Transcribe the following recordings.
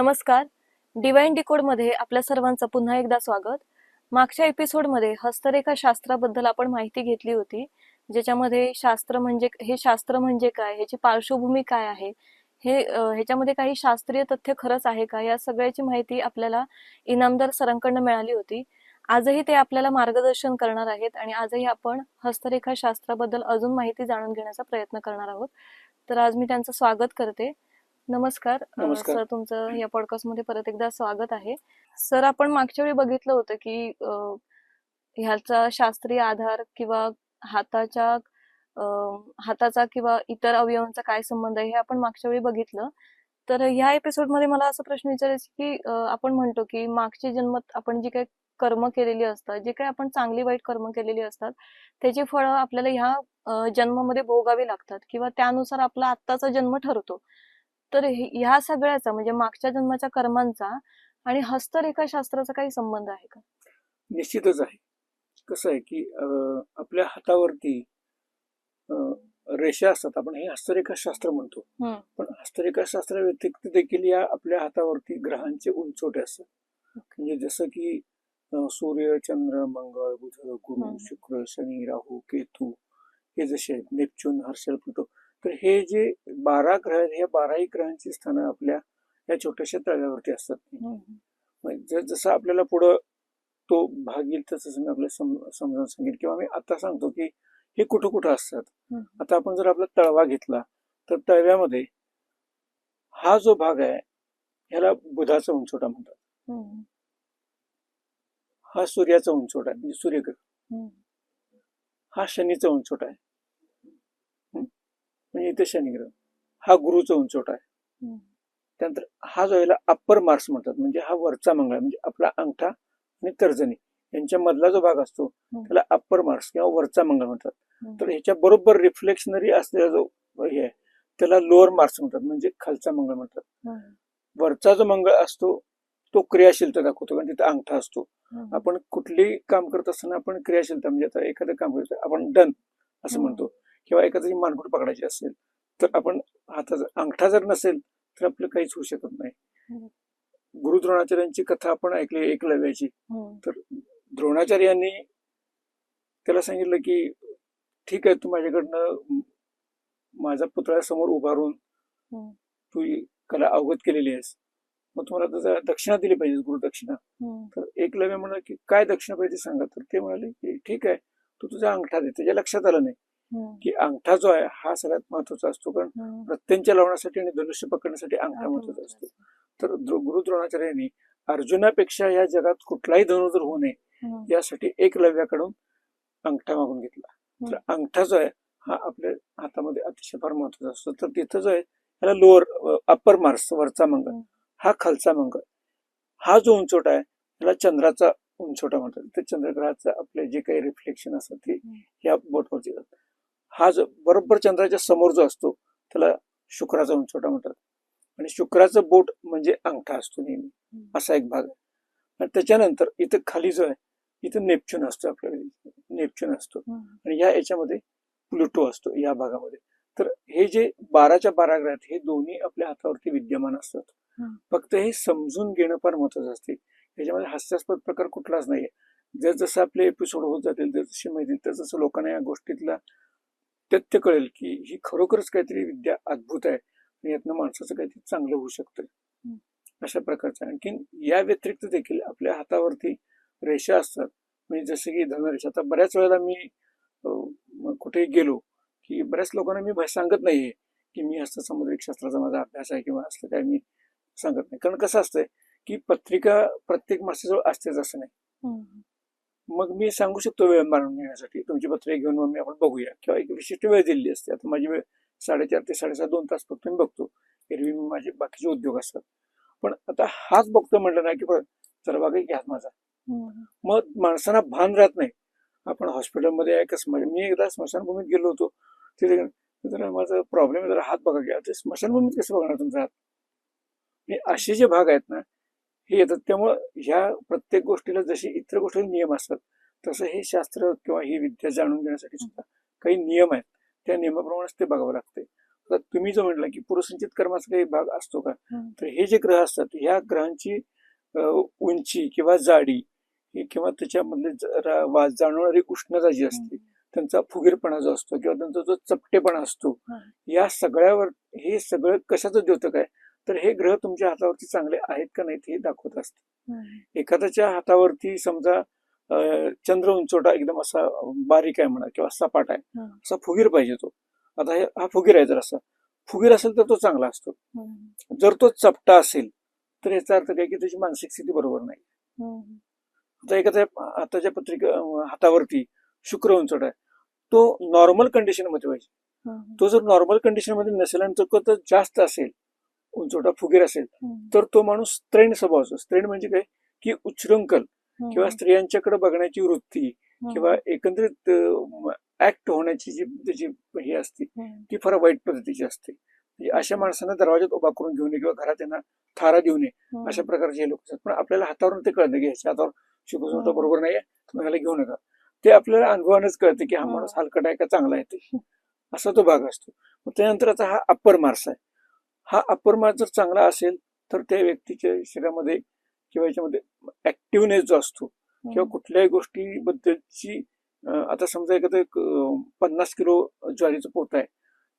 नमस्कार. डिवाइन डिकोडमध्ये आपल्या सर्वांचं पुन्हा एकदा स्वागत. मागच्या एपिसोडमध्ये हस्तरेखा शास्त्राबद्दल आपण माहिती घेतली होती ज्याच्यामध्ये शास्त्र म्हणजे हे शास्त्र म्हणजे काय ह्याची पार्श्वभूमी काय आहे हे ह्याच्यामध्ये काही शास्त्रीय तथ्य खरंच आहे का या सगळ्याची माहिती आपल्याला इनामदार सरांकडनं मिळाली होती. आजही ते आपल्याला मार्गदर्शन करणार आहेत आणि आजही आपण हस्तरेखा शास्त्राबद्दल अजून माहिती जाणून घेण्याचा प्रयत्न करणार आहोत. तर आज मी त्यांचं स्वागत करते. नमस्कार. नमस्कार. सर तुमचं या पॉडकास्टमध्ये परत एकदा स्वागत आहे. सर आपण मागच्या वेळी बघितलं होतं की अं, ह्याचा शास्त्रीय आधार किंवा हाताच्या अं, हाताचा किंवा इतर अवयवांचा काय संबंध आहे हे आपण मागच्या वेळी बघितलं. तर ह्या एपिसोडमध्ये मला असा प्रश्न विचारायचा की अं, आपण म्हणतो की मागच्या जन्मात आपण जी काही कर्म केलेली असतात जे काही आपण चांगली वाईट कर्म केलेली असतात त्याची फळं आपल्याला ह्या अं, जन्मामध्ये भोगावी लागतात किंवा त्यानुसार आपला आत्ताचा जन्म ठरतो. तर हे- ह्या सगळ्याचा म्हणजे मागच्या जन्माच्या कर्मांचा आणि हस्तरेखा शास्त्राचा काही संबंध आहे का? निश्चितच आहे. कसं आहे की आपल्या हातावरती रेषा असतात. आपण हे हस्तरेखा शास्त्र म्हणतो. पण हस्तरेखा शास्त्रा व्यतिरिक्त देखील या आपल्या हातावरती ग्रहांचे उंचवटे असतात. म्हणजे जसं की सूर्य चंद्र मंगळ बुध गुरु. शुक्र शनी राहू केतू हे जसे आहेत. नेपच्यून हर्षल प्लुटो तर हे जे बारा ग्रह आहेत या बाराही ग्रहांची स्थानं आपल्या या छोट्याशा तळव्यावरती असतात जसं आपल्याला पुढं तो भाग येईल तसं मी आपल्याला सम- समजावून सांगेन किंवा मी आता सांगतो की हे कुठं कुठं असतात. आता आपण जर आपला तळवा घेतला तर तळव्यामध्ये हा जो भाग आहे ह्याला बुधाचा उंचवटा म्हणतात. हा सूर्याचा उंचवटा आहे म्हणजे सूर्यग्रह. हा शनीचा उंचवटा आहे. म्हणजे इथे शनिग्रह हा गुरुचा उंचवटा आहे. त्यानंतर हा जो याला अप्पर मार्क्स म्हणतात म्हणजे हा वरचा मंगळ. म्हणजे आपला अंगठा आणि तर्जनी यांच्या मधला जो भाग असतो. त्याला अप्पर मार्क्स किंवा वरचा मंगळ म्हणतात. तर ह्याच्या बरोबर रिफ्लेक्शनरी असलेला जो हे आहे त्याला लोअर मार्क्स म्हणतात म्हणजे खालचा मंगळ म्हणतात. वरचा जो मंगळ असतो तो क्रियाशीलता दाखवतो कारण तिथे अंगठा असतो. आपण कुठलेही काम करत असताना आपण क्रियाशीलता म्हणजे आता एखादं काम करतो आपण डन असं. म्हणतो किंवा एखाद्याची मानगुट पकडायची असेल तर आपण हाताचा अंगठा जर नसेल तर आपलं काहीच होऊ शकत नाही. गुरु द्रोणाचार्यांची कथा आपण ऐकली एकलव्याची हम्म. द्रोणाचार्यांनी त्याला सांगितलं की ठीक आहे तू माझ्याकडनं माझा पुतळा समोर उभारून हम्म. तू ही कला अवगत केलेली आहेस मग तुम्हाला तुझा दक्षिणा दिली पाहिजे गुरुदक्षिणा हम्म. तर एकलव्य म्हणाले की काय दक्षिणा पाहिजे सांगा तर ते म्हणाले की ठीक आहे तू तुझा अंगठा दे त्याच्या लक्षात आलं नाही. की अंगठा जो आहे हा सगळ्यात महत्त्वाचा असतो कारण. प्रत्यंच्या लावण्यासाठी आणि धनुष्य पकडण्यासाठी अंगठा महत्त्वाचा असतो तर गुरु द्रोणाचार्यांनी अर्जुनापेक्षा या जगात कुठलाही धनुर्धर होऊ नये. यासाठी एकलव्याकडून अंगठा मागून घेतला तर अंगठा जो आहे हा आपल्या हातामध्ये अतिशय फार महत्त्वाचा असतो तर तिथं जो आहे त्याला लोअर अप्पर मार्क्स वरचा मंगळ. हा खालचा मंगळ हा जो उंचवटा आहे त्याला चंद्राचा उंचवटा म्हणतात ते चंद्रग्रहाचं आपले जे काही रिफ्लेक्शन असतात ते. या बोटवरती जातात हा जो बरोबर चंद्राच्या समोर जो असतो त्याला शुक्राचा उंचवटा म्हणतात. आणि शुक्राचं बोट म्हणजे अंगठा असतो नेहमी. असा एक भाग आहे. आणि त्याच्यानंतर इथं खाली जो आहे इथं नेपच्यून असतो आपल्याकडे नेपच्यून असतो. आणि या याच्यामध्ये प्लुटो असतो या भागामध्ये. तर हे जे बाराच्या बारा ग्रह आहेत हे दोन्ही आपल्या हातावरती विद्यमान असतात. फक्त हे समजून घेणं फार महत्वाचं असते. याच्यामध्ये हास्यास्पद प्रकार कुठलाच नाहीये. जर जसं आपले एपिसोड होत जातील जर जशी माहिती तर जसं लोकांना या गोष्टीतला तथ्य कळेल की ही खरोखरच काहीतरी विद्या अद्भुत आहे आणि यातनं माणसाचं काहीतरी चांगलं होऊ शकतं. अशा प्रकारचं. आणखीन या व्यतिरिक्त देखील आपल्या हातावरती रेषा असतात म्हणजे जसं की धनुरेषा आता बऱ्याच वेळेला मी कुठेही गेलो की बऱ्याच लोकांना मी सांगत नाहीये की मी हस्तसमुद्रिक शास्त्राचा माझा अभ्यास आहे किंवा असलं काय मी सांगत नाही कारण कसं असतंय की पत्रिका प्रत्येक माणसाजवळ असतेच असं नाही. मग मी सांगू शकतो वेळ मारून घेण्यासाठी. तुमची पत्रिका घेऊन मग मी आपण बघूया. किंवा एक विशिष्ट वेळ दिलेली असते. आता माझी वेळ साडेचार ते साडेसात दोन तास फक्त मी बघतो. एरवी मी माझे बाकीचे उद्योग असतात. पण आता हाच बघतो म्हटलं ना की बघा घ्या माझा. मग माणसांना भान राहत नाही. आपण हॉस्पिटलमध्ये आहे कसं म्हणजे मी एकदा स्मशानभूमीत गेलो होतो. तिथे जरा माझा प्रॉब्लेम जरा हात बघा घ्या ते स्मशानभूमीत कसं बघणार तुमचा हात? हे असे जे भाग आहेत ना हे येतात. त्यामुळं ह्या प्रत्येक गोष्टीला जशी इतर गोष्टीला नियम असतात तसं हे शास्त्र किंवा ही विद्या जाणून घेण्यासाठी सुद्धा काही नियम आहेत. त्या नियमाप्रमाणेच ते बघावं लागते आता तुम्ही जो म्हटला की पुरुषसंचित कर्माचा काही भाग असतो का. तर हे जे ग्रह असतात ह्या ग्रहांची उंची किंवा जाडी किंवा त्याच्यामधले जाणवणारी उष्णता जी असते त्यांचा फुगीरपणा जो असतो किंवा त्यांचा जो चपटेपणा असतो. या सगळ्यावर हे सगळं कशाचं द्योतक आहे? तर हे ग्रह तुमच्या हातावरती चांगले आहेत का नाहीत हे दाखवत असते. एखाद्याच्या हातावरती समजा चंद्र उंचोटा एकदम असा बारीक आहे म्हणा किंवा सपाट आहे. असा फुगीर पाहिजे तो आता हे हा फुगीर आहे जर असा फुगीर असेल तर तो चांगला असतो. जर तो चपटा असेल तर याचा अर्थ काय की त्याची मानसिक स्थिती बरोबर नाही. आता एखाद्या हाताच्या पत्रिका हातावरती शुक्र उंचोट आहे तो नॉर्मल कंडिशनमध्ये पाहिजे. तो जर नॉर्मल कंडिशनमध्ये नसेल आणि तो जास्त असेल उंचोटा फुगीर असेल. तर तो माणूस स्त्रीण स्वभावाचा स्त्रीण म्हणजे काय की उच्चृंखल किंवा स्त्रियांच्याकडे बघण्याची वृत्ती. किंवा एकंदरीत ऍक्ट होण्याची जी त्याची हे असते. ती फार वाईट पद्धतीची असते म्हणजे अशा माणसांना दरवाजात उभा करून घेऊ नये किंवा घरात त्यांना थारा देऊ नये. अशा प्रकारचे हे लोक असतात पण आपल्याला हातावरून ते कळतं की ह्याच्या हातावर हम्म. बरोबर तुम्ही ह्याला घेऊ नका ते आपल्याला अनुभवानच कळतं की हा. माणूस हलकट आहे का चांगला आहे ते असा तो भाग असतो त्यानंतर आता हा अप्पर मार्स आहे हा अप्पर मार्स जर चांगला असेल तर त्या व्यक्तीच्या शरीरामध्ये किंवा याच्यामध्ये ऍक्टिव्हनेस जो असतो किंवा कुठल्याही गोष्टीबद्दलची आता समजा एखादं पन्नास किलो ज्वारीचं पोत आहे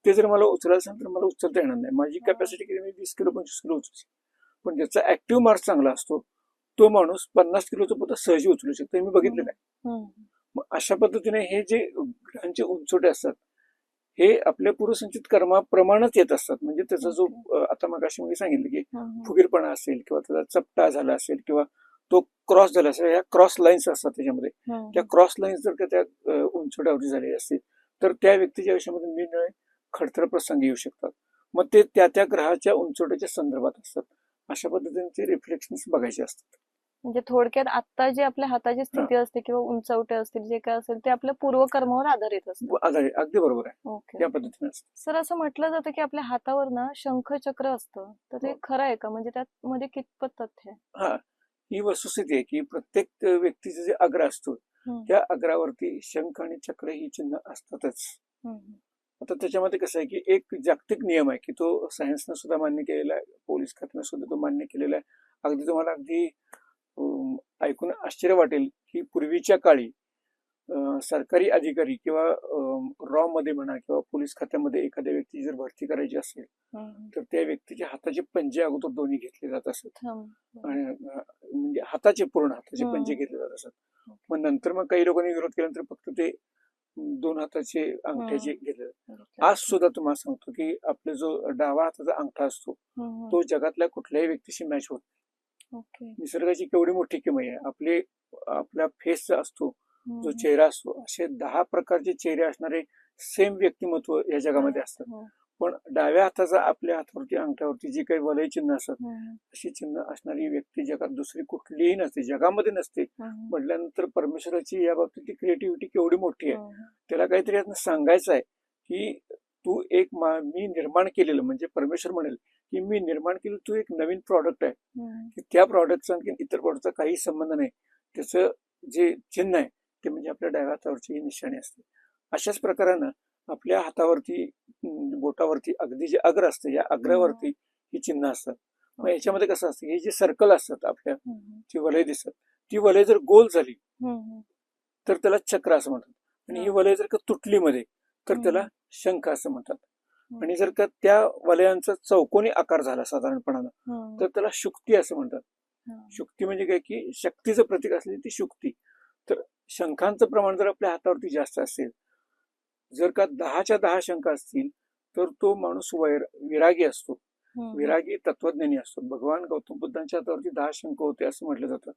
ते जर मला उचलायला सांग तर मला उचलता येणार नाही. माझी. कॅपॅसिटी किती? मी वीस किलो पंचवीस किलो उचलू पण ज्याचा ऍक्टिव्ह मार्क्स चांगला असतो तो माणूस पन्नास किलोचं पोत सहजी उचलू शकतो. हे मी बघितलेलं आहे. मग अशा पद्धतीने हे जे ग्रहांचे उंचोटे असतात हे आपल्या पूर्वसंचित कर्माप्रमाणच येत असतात. म्हणजे त्याचा जो आता मग अशी मी सांगितलं की. फुगीरपणा असेल किंवा त्याचा चपटा झाला असेल किंवा तो क्रॉस झाला असेल ह्या क्रॉस लाईन्स असतात त्याच्यामध्ये. त्या क्रॉस लाईन्स जर का त्या उंचवट्यावरती झालेल्या असतील तर त्या व्यक्तीच्या आयुष्यामध्ये निर्णय खडतर प्रसंग येऊ शकतात. मग ते त्या त्या ग्रहाच्या उंचवट्याच्या संदर्भात असतात. अशा पद्धतीने रिफ्लेक्शन्स बघायचे असतात. म्हणजे थोडक्यात आता जी आपल्या हाताची स्थिती असते किंवा उंचवटे असतील जे काय असेल ते आपल्या पूर्वकर्मावर आधारित असतं आधारित. अगदी बरोबर आहे. पद्धतीने सर असं म्हटलं जातं की आपल्या हातावर ना शंख चक्र असतं. तर ते हो. खरं आहे का? म्हणजे त्यात मध्ये कितपत तथ्य आहे? हा. वस्तुस्थिती आहे की प्रत्येक व्यक्तीचे जे अग्र असतो. त्या अग्रावरती शंख आणि चक्र ही चिन्ह असतातच. आता त्याच्यामध्ये कसं आहे की एक जागतिक नियम आहे की तो सायन्सनं सुद्धा मान्य केलेला आहे पोलीस खात्यानं सुद्धा तो मान्य केलेला आहे. अगदी तुम्हाला अगदी ऐकून आश्चर्य वाटेल की पूर्वीच्या काळी सरकारी अधिकारी किंवा रॉ मध्ये म्हणा किंवा पोलीस खात्यामध्ये एखाद्या व्यक्ती जर भरती करायची असेल. तर त्या व्यक्तीच्या हाताचे पंजे अगोदर दोन्ही घेतले जात असत. आणि म्हणजे हाताचे पूर्ण हाताचे. पंजे घेतले जात असत मग नंतर मग काही लोकांनी विरोध केल्यानंतर फक्त ते दोन हाताचे अंगठ्याचे घेतले. आज सुद्धा तुम्हाला सांगतो की आपला जो डावा हाताचा अंगठा असतो. तो जगातल्या कुठल्याही व्यक्तीशी मॅच होत नाही. ओके निसर्गाची केवढी मोठी किमया आहे आपले आपला फेस असतो. जो चेहरा असतो असे दहा प्रकारचे चेहरे असणारे सेम व्यक्तिमत्व या जगामध्ये असतात हो. पण डाव्या हाताचा आपल्या हातावरती अंगठ्यावरती जी काही वलय चिन्ह असतात. अशी चिन्ह असणारी व्यक्ती जगात दुसरी कुठलीही नसते जगामध्ये नसते. म्हटल्यानंतर परमेश्वराची या बाबतीत क्रिएटिव्हिटी केवढी मोठी आहे हम्म. त्याला काहीतरी यातनं सांगायचं आहे की तू एक मा- मी निर्माण केलेलं म्हणजे परमेश्वर म्हणेल की मी निर्माण केलं तू एक नवीन प्रॉडक्ट आहे. की त्या प्रॉडक्टचा आणखी इतर प्रॉडक्टचा काही संबंध नाही त्याचं जे चिन्ह आहे ते म्हणजे आपल्या डाव्या हातावरची ही निशाणी असते अशाच प्रकारानं आपल्या हातावरती बोटावरती अगदी जे अग्र असतं या अग्रावरती ही चिन्ह असतात मग याच्यामध्ये कसं असतं हे जे सर्कल असतात आपल्या. जी वलय दिसतात ती वलय जर गोल झाली. तर त्याला चक्र असं म्हणतात आणि ही. वलय जर का तुटली मध्ये तर. त्याला शंख असं म्हणतात. आणि जर का त्या वलयांचा चौकोनी आकार झाला साधारणपणानं. तर त्याला शुक्ती असं म्हणतात. शुक्ती म्हणजे काय की शक्तीचं प्रतीक असलेली ती शुक्ती तर शंखांचं प्रमाण जर आपल्या हातावरती जास्त असेल जर का दहाच्या दहा शंख असतील तर तो माणूस वैर विरागी असतो. विरागी तत्वज्ञानी असतो भगवान गौतम बुद्धांच्या हातावरती दहा शंख होते असं म्हटलं जातं.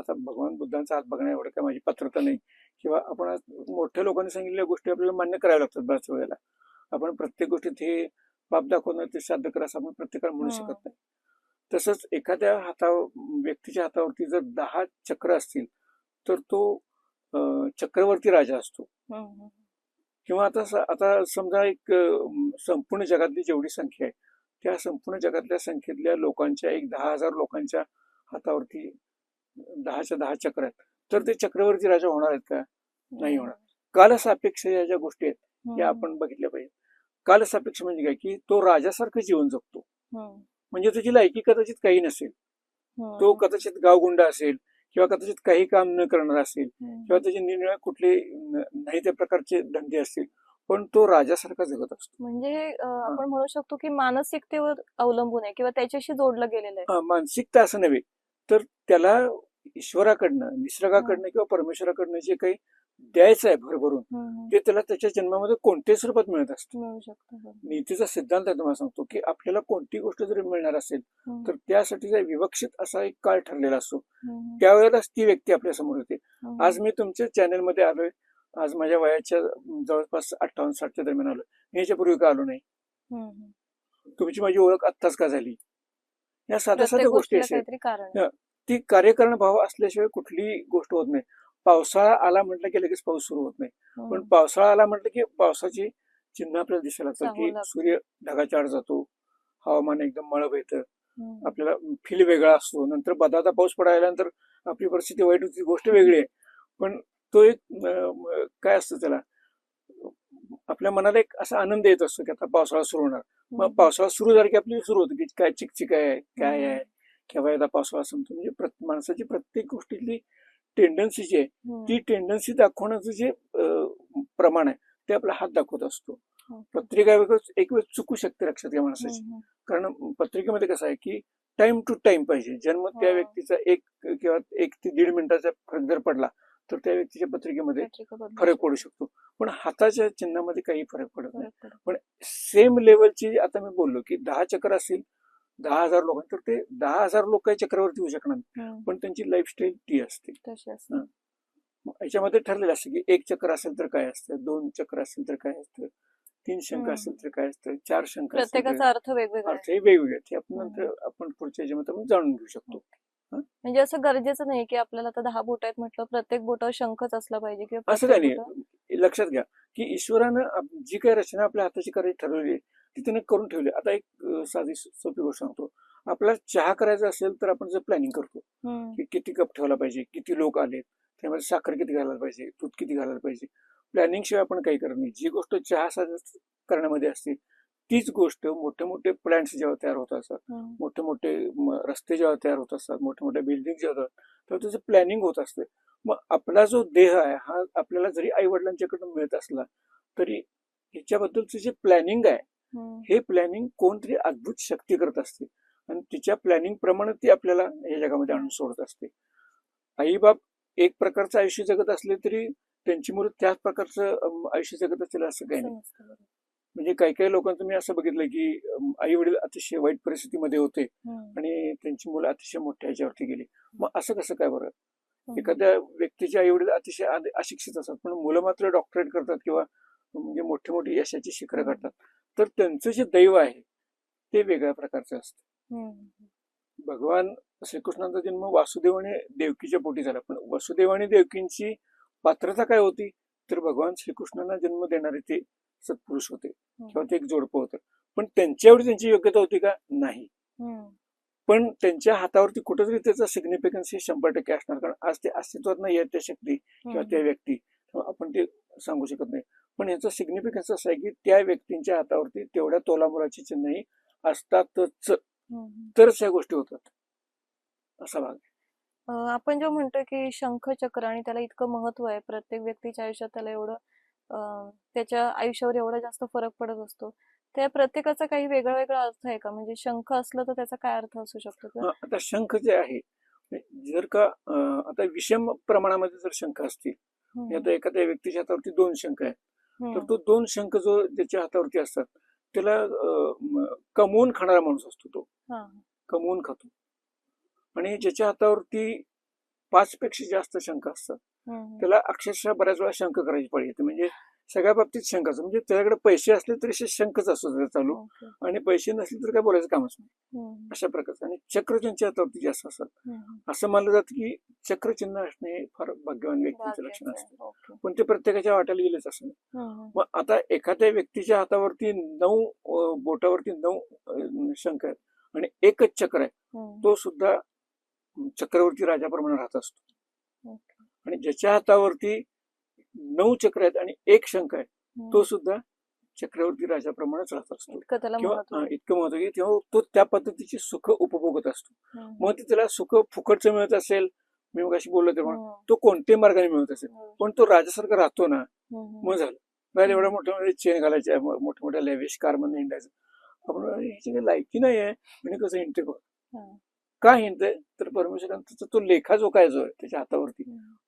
आता भगवान बुद्धांचा हात बघण्या एवढं काय माझी पात्रता नाही किंवा आपण आज मोठ्या लोकांनी सांगितलेल्या गोष्टी आपल्याला मान्य कराव्या लागतात बऱ्याच वेळेला आपण प्रत्येक गोष्टीत हे पाप दाखवणं ते साध्य करा असं आपण प्रत्येकाला म्हणू हम्म. शकत नाही तसंच एखाद्या हातावर व्यक्तीच्या हातावरती जर दहा चक्र असतील तर तो चक्रवर्ती राजा असतो हम्म. किंवा आता आता समजा एक संपूर्ण जगातली जेवढी संख्या आहे त्या संपूर्ण जगातल्या संख्येतल्या लोकांच्या एक दहा हजार लोकांच्या हातावरती दहाच्या दहा चक्र आहेत तर ते चक्रवर्ती राजा होणार आहेत का नाही होणार. कालसापेक्ष या ज्या गोष्टी आहेत या हम्म. आपण बघितल्या पाहिजे. कालसापेक्ष म्हणजे काय? की तो राजासारखं जीवन जगतो. म्हणजे तुझी लायकी कदाचित काही नसेल. तो कदाचित गावगुंडा असेल किंवा कदाचित काही काम न करणार असेल. किंवा त्याचे निरनिराळे कुठले नाही त्या प्रकारचे धंदे असतील पण तो राजासारखा जगत असतो. म्हणजे हे. आपण म्हणू शकतो की मानसिकतेवर अवलंबून आहे किंवा त्याच्याशी जोडलं गेलेलं आहे. हा, मानसिकता असं नव्हे तर त्याला ईश्वराकडनं निसर्गाकडनं किंवा परमेश्वराकडनं जे काही द्यायचं आहे भरभरून. ते त्याला त्याच्या जन्मामध्ये कोणत्याही स्वरूपात मिळत असतं. मिळू शकतं. नीतीचा सिद्धांत तुम्हाला सांगतो की आपल्याला कोणती गोष्ट जरी मिळणार असेल तर त्यासाठीचा विवक्षित असा एक काळ ठरलेला असतो. त्यावेळेलाच ती व्यक्ती आपल्यासमोर येते. आज मी तुमच्या चॅनलमध्ये आलोय. आज माझ्या वयाच्या जवळपास अठ्ठावन्न साठच्या दरम्यान आलोय. मी याच्यापूर्वी का आलो नाही. तुमची माझी ओळख आत्ताच का झाली? या साध्या साध्या गोष्टी आहे. ती कार्यकरण भाव असल्याशिवाय कुठलीही गोष्ट होत नाही. पावसाळा आला म्हटलं की लगेच पाऊस सुरू होत नाही. हम्म, पण पावसाळा आला म्हटलं की पावसाची चिन्ह आपल्याला दिसायला लागतात की. सूर्य ढगाच्या आड जातो हवामान एकदम मळब येतं. हम्म, आपल्याला फील वेगळा असतो. नंतर बदाता पाऊस पडायला नंतर आपली परिस्थिती वाईट होती गोष्ट वेगळी आहे. पण तो एक काय असतं त्याला? आपल्या मनाला एक असा आनंद येत असतो की आता पावसाळा सुरू होणार. मग हम्म. पावसाळा सुरू झाला की आपली सुरू होतं की काय चिकचिक आहे काय. आहे? केव्हा एकदा पावसाळा संपतो? म्हणजे माणसाची प्रत्येक गोष्टीतली टेंडन्सी जी आहे हम्म, ती टेंडन्सी दाखवण्याचं जे प्रमाण आहे ते आपला हात दाखवत असतो हम्म. पत्रिका वेगळंच एक वेळ चुकू शकते लक्षात घ्या माणसाची कारण पत्रिकेमध्ये कसं आहे की टाइम टू टाइम पाहिजे जन्म त्या हा. व्यक्तीचा एक किंवा एक ते दीड मिनिटाचा फरक जर पडला तर त्या व्यक्तीच्या पत्रिकेमध्ये पत्रिका फरक. पडू शकतो पण हाताच्या चिन्हामध्ये काही फरक पडत नाही पडतो. सेम लेवलची आता मी बोललो की दहा चक्र असतील दहा हजार लोक तर ते दहा हजार लोक काही चक्रावरती होऊ शकणार पण त्यांची लाईफस्टाईल ती असते. याच्यामध्ये ठरलेलं असतं की एक चक्र असेल तर काय असतं दोन चक्र असेल तर काय असतं तीन शंख हम्म. असेल तर काय असतं चार तर प्रत्येकाचा अर्थ वेगवेगळा अर्थ हे वेगवेगळे. ते आपण. नंतर आपण पुढच्या याच्यामध्ये आपण जाणून घेऊ शकतो. म्हणजे असं गरजेचं नाही की आपल्याला आता दहा बोट आहेत म्हटलं प्रत्येक बोटावर शंखच असला पाहिजे किंवा असं काही नाही. लक्षात घ्या की ईश्वरानं जी काही रचना आपल्या हाताची करायची ठरवली ती त्याने करून ठेवली. आता एक साधी सोपी गोष्ट सांगतो. आपल्याला चहा करायचा असेल तर आपण जर प्लॅनिंग करतो की किती कप ठेवला पाहिजे किती लोक आलेत त्यामध्ये साखर किती घालायला पाहिजे दूध किती घालायला पाहिजे. प्लॅनिंग शिवाय आपण काही करत नाही. जी गोष्ट चहा साज करण्यामध्ये असते तीच गोष्ट मोठे मोठे प्लॅन्ट्स जेव्हा तयार होत असतात मोठे मोठे रस्ते जेव्हा तयार होत असतात मोठे मोठे बिल्डिंग जेव्हा होतात तेव्हा त्याचं प्लॅनिंग होत असते. मग आपला जो देह आहे हा आपल्याला जरी आई वडिलांच्याकडून मिळत असला तरी ह्याच्याबद्दलचं जे प्लॅनिंग आहे हे प्लॅनिंग कोणतरी अद्भुत शक्ती करत असते. आणि तिच्या प्लॅनिंग प्रमाणे ती आपल्याला या जगामध्ये आणून सोडत असते. आई बाप एक प्रकारचं आयुष्य जगत असले तरी त्यांची मुलं त्याच प्रकारचं आयुष्य जगत असतील असं काही नाही. म्हणजे काही काही लोकांचं मी असं बघितलं की आई वडील अतिशय वाईट परिस्थितीमध्ये होते आणि त्यांची मुलं अतिशय मोठ्या ह्याच्यावरती गेली. मग असं कसं काय बरं. एखाद्या व्यक्तीचे आई वडील अतिशय अशिक्षित असतात पण मुलं मात्र डॉक्टरेट करतात किंवा म्हणजे मोठे मोठे यशाची शिखरं हम्म. तर त्यांचं जे दैव आहे ते वेगळ्या प्रकारचं असतं. भगवान श्रीकृष्णांचा जन्म वासुदेव आणि देवकीच्या पोटी झाला. पण वसुदेव आणि देवकींची पात्रता काय होती? तर भगवान श्रीकृष्णांना जन्म देणारे ते सत्पुरुष होते. किंवा ते एक जोडपं होतं. पण त्यांच्या एवढी त्यांची योग्यता होती का? नाही. पण त्यांच्या हातावरती कुठेतरी त्याचा सिग्निफिकन्स हे शंभर टक्के असणार. कारण आज ते अस्तित्वात नाही आहे त्या शक्ती किंवा त्या व्यक्ती. आपण ते सांगू शकत नाही. पण याचा सिग्निफिकन्स असा आहे की त्या व्यक्तींच्या हातावरती तेवढ्या तोलामोलाची चिन्हही असतातच. तरच या गोष्टी होतात. असा भाग आहे. आपण जो म्हणतो की शंख चक्र आणि त्याला इतकं महत्त्व आहे प्रत्येक व्यक्तीच्या आयुष्यात त्याला एवढं त्याच्या आयुष्यावर एवढा जास्त फरक पडत असतो. त्या प्रत्येकाचा काही वेगळा वेगळा अर्थ आहे का? म्हणजे शंख असलं तर त्याचा काय अर्थ असू शकतो आता शंख जे आहे जर का आता विषम प्रमाणामध्ये जर शंख असतील आता एखाद्या व्यक्तीच्या हातावरती दोन शंख आहेत. तर तो दोन शंख जो ज्याच्या हातावरती असतात त्याला कमवून खाणारा माणूस असतो तो. कमवून खातो. आणि ज्याच्या हातावरती पाच पेक्षा जास्त शंख असतात त्याला अक्षरशः बऱ्याच वेळा शंख करायची पाळी येते. म्हणजे सगळ्या बाबतीत असतो. म्हणजे त्याच्याकडे पैसे असले तरी शे- शंखच असतो चालू. आणि पैसे नसले तर काय बोलायचं कामच नाही. अशा प्रकारचं. आणि चक्र ज्यांच्या हातावरती जास्त असतात. असं मानलं जातं की चक्रचिन्ह असणे हे फार भाग्यवान व्यक्तीचं लक्षण असतं. पण ते प्रत्येकाच्या वाट्याला गेलेच असं मग आता एखाद्या व्यक्तीच्या हातावरती नऊ बोटावरती नऊ शंख आहेत. आणि एकच चक्र आहे. तो सुद्धा चक्रवर्ती राजाप्रमाणे राहत असतो. आणि ज्याच्या हातावरती नऊ चक्र आहेत आणि एक शंख आहे तो सुद्धा चक्रवर्ती राजाप्रमाणेच राहत असतो किंवा. इतकं महत्त्व की तेव्हा तो त्या पद्धतीची सुख उपभोगत असतो. मग ते त्याला सुख फुकटचं मिळत असेल मी मग बोललो तेव्हा. तो कोणत्याही मार्गाने मिळत असेल. पण तो राजासारखा राहतो ना. मग झालं बाहेर एवढ्या मोठ्या मोठ्या चेन घालायच्या मोठ्या मोठ्या लेविश कारमध्ये हिंडायचं आपण ह्याची काही लायकी नाही आहे म्हणजे कसं हिंडते बघ. का हिंडते तर परमेश्वरांचा तो लेखा जो काय जो आहे त्याच्या हातावरती.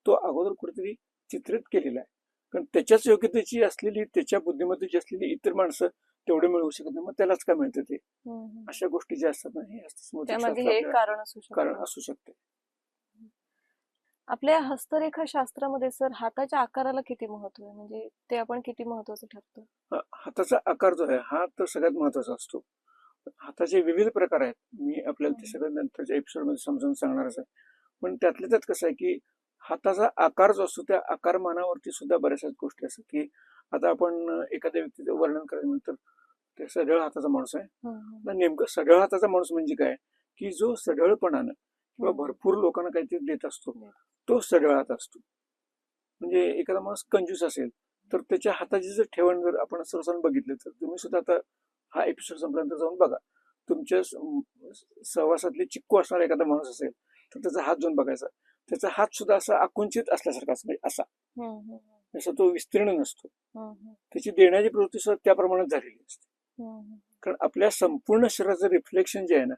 तो अगोदर कुठेतरी चित्रित केलेला आहे. कारण त्याच्याच योग्यतेची असलेली त्याच्या बुद्धिमत्तेची असलेली इतर माणसं तेवढे मिळवू शकत नाही. मग त्यालाच काय मिळतं ते. अशा गोष्टी ज्या असतात ना हे कारण असू शकतं. आपल्या हस्तरेखा शास्त्रामध्ये सर हाताच्या आकाराला किती महत्त्व आहे? म्हणजे ते आपण किती महत्वाचं ठरतं? हाताचा आकार जो आहे हा तर सगळ्यात महत्त्वाचा असतो. हाताचे विविध प्रकार आहेत. मी आपल्याला ते. सगळं नंतरच्या एपिसोडमध्ये समजावून सांगणारच आहे. पण त्यातल्या त्यात कसं आहे की हाताचा आकार जो असतो त्या आकारमानावरती सुद्धा बऱ्याचशाच गोष्टी असतात की आता आपण एखाद्या व्यक्तीचं वर्णन करायचं म्हणलं तर ते सढळ हाताचा माणूस आहे. नेमकं सढळ हाताचा माणूस म्हणजे काय? की जो सढळपणानं किंवा. भरपूर लोकांना काहीतरी देत असतो. तो सढळ हात असतो. म्हणजे एखादा माणूस कंजूस असेल तर त्याच्या हाताची जर ठेवण जर आपण सर्वसाधारण बघितलं तर तुम्ही सुद्धा आता हा एपिसोड संपल्यानंतर जाऊन बघा. तुमच्या सहवासातले चिक्कू असणारा एखादा माणूस असेल तर त्याचा हात जाऊन बघायचा. त्याचा हात सुद्धा असा आकुंचित असल्यासारखा असतो म्हणजे असा. जसा तो विस्तीर्ण नसतो. त्याची देण्याची प्रवृत्ती सुद्धा त्या प्रमाणात झालेली असते. कारण आपल्या संपूर्ण शरीराचं रिफ्लेक्शन जे आहे ना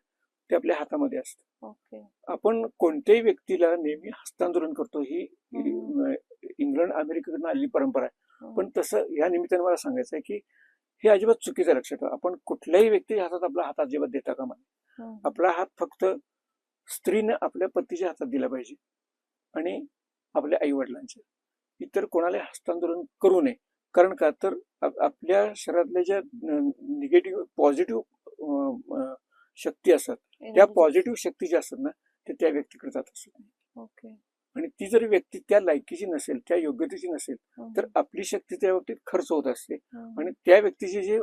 ते आपल्या हातामध्ये असतं आपण कोणत्याही व्यक्तीला नेहमी हस्तांदोलन करतो ही इंग्लंड अमेरिकेकडून आलेली परंपरा आहे. पण तसं या निमित्ताने मला सांगायचं आहे की हे अजिबात चुकीचं लक्षात ठेवा आपण कुठल्याही व्यक्तीच्या हातात आपला हात अजिबात देता. हम्म. आपला हात फक्त स्त्रीनं आपल्या पतीच्या हातात दिला पाहिजे. आणि आपल्या आई वडिलांच्या इतर कोणाला हस्तांदोलन करू नये. कारण का? तर आप- आपल्या शरीरातल्या ज्या निगेटिव्ह पॉझिटिव्ह शक्ती असतात त्या. पॉझिटिव्ह शक्ती ज्या असतात ना ते त्या व्यक्तीकडे जात असतात ओके. आणि ती जर व्यक्ती त्या लायकीची नसेल त्या योग्यतेची नसेल हम्म. तर आपली शक्ती त्या बाबतीत खर्च होत असते. हम्म. आणि त्या व्यक्तीचे जे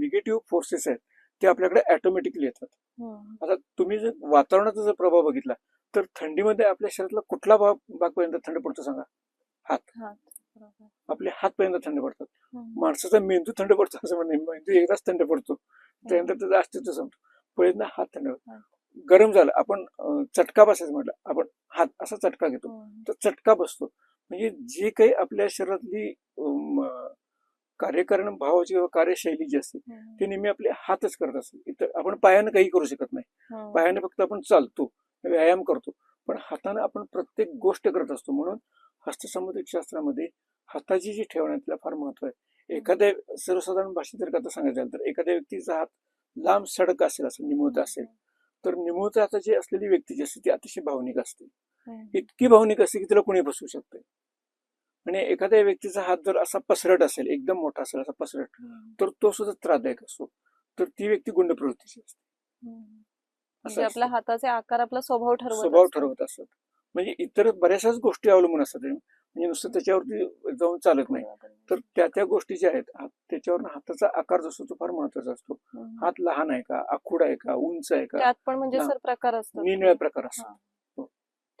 निगेटिव्ह फोर्सेस आहेत ते आपल्याकडे ऑटोमॅटिकली येतात हम्म. आता तुम्ही जर वातावरणाचा जर प्रभाव बघितला तर थंडीमध्ये आपल्या शरीरातला कुठला भाग भागपर्यंत थंड पडतो सांगा हात. आपले हातपर्यंत थंड पडतात हम्म. माणसाचा मेंदू थंड पडतो असं म्हणणे मेंदू एकदाच थंड पडतो त्यानंतर त्याचं अस्तित्व संपतो पहिल्यांदा हात थंड हा. होतो गरम झालं आपण चटका बसायचं म्हटलं आपण हात असा चटका घेतो हम्म. तर चटका बसतो म्हणजे जे काही आपल्या शरीरातली कार्यकारण भावाची किंवा कार्यशैली जी असते. ते नेहमी आपले हातच करत असते. इतर आपण पायानं काही करू शकत नाही. हम्म. पायाने फक्त आपण चालतो व्यायाम करतो. पण हाताने आपण प्रत्येक गोष्ट करत असतो. म्हणून हस्तसंबंधित शास्त्रामध्ये हाताची जी ठेवण आहे तिला फार महत्त्व आहे. एखाद्या सर्वसाधारण भाषेत जर का सांगायचं झालं तर एखाद्या व्यक्तीचा हात लांब सडक असेल असं निमुळता असेल तर निमुळता हाताची असलेली व्यक्ती जी असते ती अतिशय भावनिक असते. इतकी भावनिक असते की तिला कोणी बसवू शकते आणि एखाद्या व्यक्तीचा हात जर असा पसरट असेल एकदम मोठा असेल असा पसरट. तर तो सुद्धा त्रासदायक असतो तर ती व्यक्ती गुंड प्रवृत्तीची असते म्हणजे आपल्या असतं. हाताचे आकार आपला स्वभाव ठरवत स्वभाव. ठरवत असतात म्हणजे इतर बऱ्याचशाच गोष्टी अवलंबून असतात म्हणजे नुसतं त्याच्यावरती जाऊन चालत नाही. तर त्या त्या गोष्टी ज्या आहेत हात- त्याच्यावर हाताचा आकार जो असतो तो फार महत्त्वाचा असतो. हात लहान आहे का आखूड आहे का उंच आहे का त्यात पण म्हणजे. सर प्रकार असतात निळ्या प्रकार असतो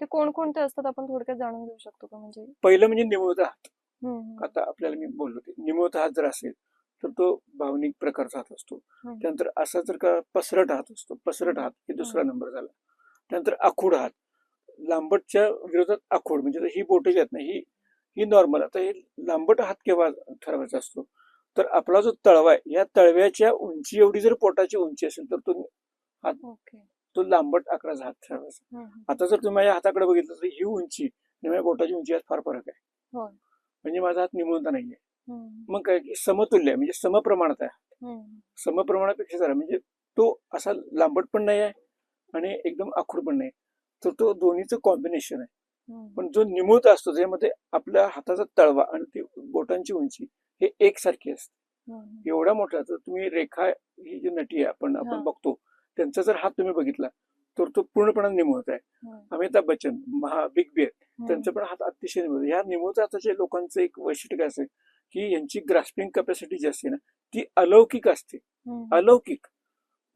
ते कोणकोणते असतात आपण थोडक्यात जाणून घेऊ शकतो का म्हणजे? पहिलं म्हणजे निमुळता हात. आता आपल्याला मी बोललो ते. निमुळता हात जर असेल तर तो भावनिक प्रकारचा हात असतो. त्यानंतर असा जर का पसरट हात असतो पसरट हात हे दुसरा नंबर झाला. त्यानंतर आखूड हात. लांबटच्या विरोधात आखूड म्हणजे ही बोट जी आहेत ना ही ही नॉर्मल आता हे लांबट हात केव्हा ठरवायचा असतो? तर आपला जो तळवा आहे या तळव्याच्या उंची एवढी जर पोटाची उंची असेल तर तो ओके. तो लांबट आकाराचा हात ठरवायचा हम्म. आता जर तुम्ही माझ्या हाताकडे बघितलं तर ही उंची आणि माझ्या बोटाची उंची यात फार फरक आहे. म्हणजे माझा हात निमुळता नाहीये. मग काय की समतुल्य आहे म्हणजे समप्रमाणात आहे. समप्रमाणापेक्षा जरा म्हणजे तो असा लांबट पण नाही आहे आणि एकदम आखूड पण नाही तर तो दोन्हीचं कॉम्बिनेशन आहे. पण जो निमुळता असतो ज्यामध्ये आपल्या हाताचा तळवा आणि ती बोटांची उंची हे एकसारखी असते. एवढा मोठा तर तुम्ही रेखा ही जी नटी आहे आपण. आपण बघतो त्यांचा जर हात तुम्ही बघितला तर तो पूर्णपणे निमुळत आहे. अमिताभ बच्चन महा बिग बी. त्यांचं पण हात अतिशय निमुळत ह्या निमुळत हाताचे लोकांचं एक वैशिष्ट्य काय असते की यांची ग्रास्पिंग कॅपॅसिटी जी असते ना ती अलौकिक असते. अलौकिक.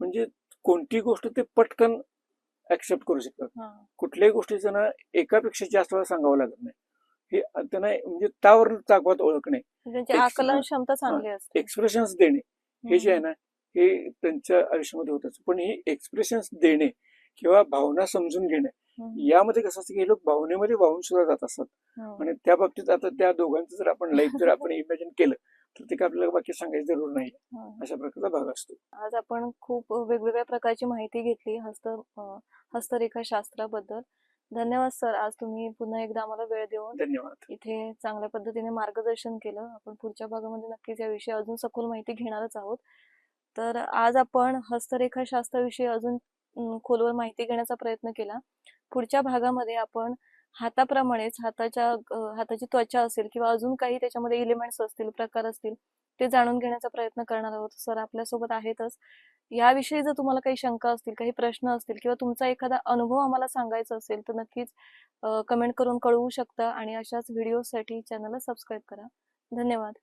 म्हणजे कोणती गोष्ट ते पटकन ऍक्सेप्ट करू शकतात. कुठल्याही गोष्टीचं ना एकापेक्षा जास्त वेळा सांगावं लागत नाही. हे त्यांना म्हणजे त्यावर चाकवत ओळखणे. त्यांची एक- आकलन क्षमता चांगली असते. एक्सप्रेशन्स देणे. हे जे आहे. ना हे त्यांच्या आयुष्यामध्ये होत असतं. पण ही एक्सप्रेशन्स देणे किंवा भावना समजून घेणे. यामध्ये कसं असतं की हे लोक भावनेमध्ये वाहून सुद्धा जात असतात. हम्म. आणि त्या बाबतीत आता त्या दोघांचं जर आपण लाईफ जर आपण इमॅजिन केलं तर ते काय आपल्याला बाकी सांगायची जरूर नाही. हम्म. अशा प्रकारचा भाग असतो. आज आपण खूप वेगवेगळ्या प्रकारची माहिती घेतली हस्त हस्तरेखा शास्त्राबद्दल. धन्यवाद सर. आज तुम्ही पुन्हा एकदा आम्हाला वेळ देऊन धन्यवाद. इथे चांगल्या पद्धतीने मार्गदर्शन केलं. आपण पुढच्या भागामध्ये नक्कीच याविषयी अजून सखोल माहिती घेणारच आहोत. तर आज आपण हस्तरेखाशास्त्राविषयी अजून खोलवर माहिती घेण्याचा प्रयत्न केला. पुढच्या भागामध्ये आपण हाताप्रमाणेच हाताच्या हाताची त्वचा असेल किंवा अजून काही त्याच्यामध्ये इलिमेंट्स असतील प्रकार असतील ते जाणून घेण्याचा प्रयत्न करणार आहोत. सर आपल्यासोबत आहेतच. याविषयी जर तुम्हाला काही शंका असतील काही प्रश्न असतील किंवा तुमचा एखादा अनुभव आम्हाला सांगायचा असेल तर नक्कीच कमेंट करून कळवू शकता आणि अशाच व्हिडिओसाठी चॅनलला सबस्क्राईब करा. धन्यवाद.